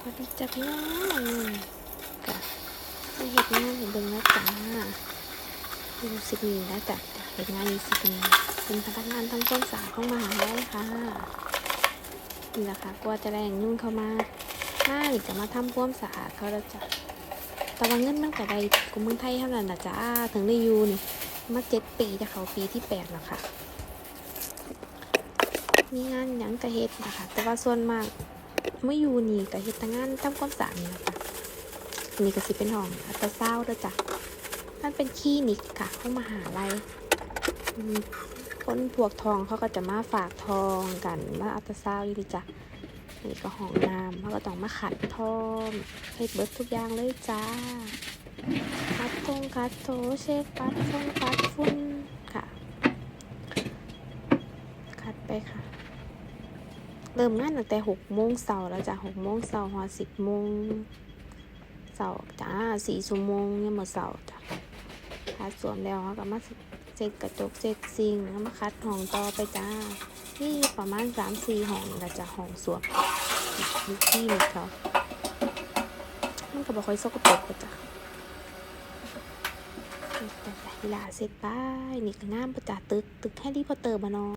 สวัสดีจ้าพี่น้องกะมาเห็ดงานเห็นเบิ่งแล้วจ้ารู้สึกมีแล้วจ้ะเห็ดงานรู้สึกมีเป็นพนักงานทำความสะอาดของมหาลัยค่ะนี่แหละค่ะกว่าจะแรงยุ่งเข้ามาห้าหรือจะมาทำความสะอาดเขาแล้วจ้ะแต่ว่าเงินมันก็ได้กว่าเมืองไทยเท่านั้นนะจ้าถึงได้อยู่นี่มาเจ็ดปีจะเขาปีที่แปดแล้วค่ะมีงานหยังกะเฮ็ดนะคะแต่ว่าส่วนมาก ไม่อยู่นี่กะเฮ็ดแต่งานทำความสะอาดนี่นะคะอันนี่ก็สิเป็นห้องอัตราซาวด์ด้อจ้ะมันเป็นคลินิกค่ะของมหาลัยคนพวกทองเขาก็จะมาฝากทองกันมาอัตราซาวด์อยู่ดีจ้ะนี่ก็ห้องน้ำเขาก็ต้องมาขัดทองให้เบิดทุกอย่างเลยจ้าคัดทงคัดโถเช็คปัดฟงปัดฝุ่นค่ะ คัดไปค่ะ เริ่มงานตั้งแต่หกโมงเสาร์แล้วจ้ะหกโมงเสาร์หอสิบโมงเสาร์จ้าสี่ชั่วโมงเนี่ยหมดเสาร์จ้ะคัดสวมแล้วเขาก็มาเสร็จกระจกเสร็จซิงแล้วมาคัดห้องต่อไปจ้านี่ประมาณสามสี่ห้องแล้วจ้ะห้องสวมมีที่มีเขามันก็บอกค่อยสกปรกจ้ะแต่เวลาเสร็จไปนี่ก็งามประจ้าตึกตึกแฮร์รี่พอตเตอร์มานอน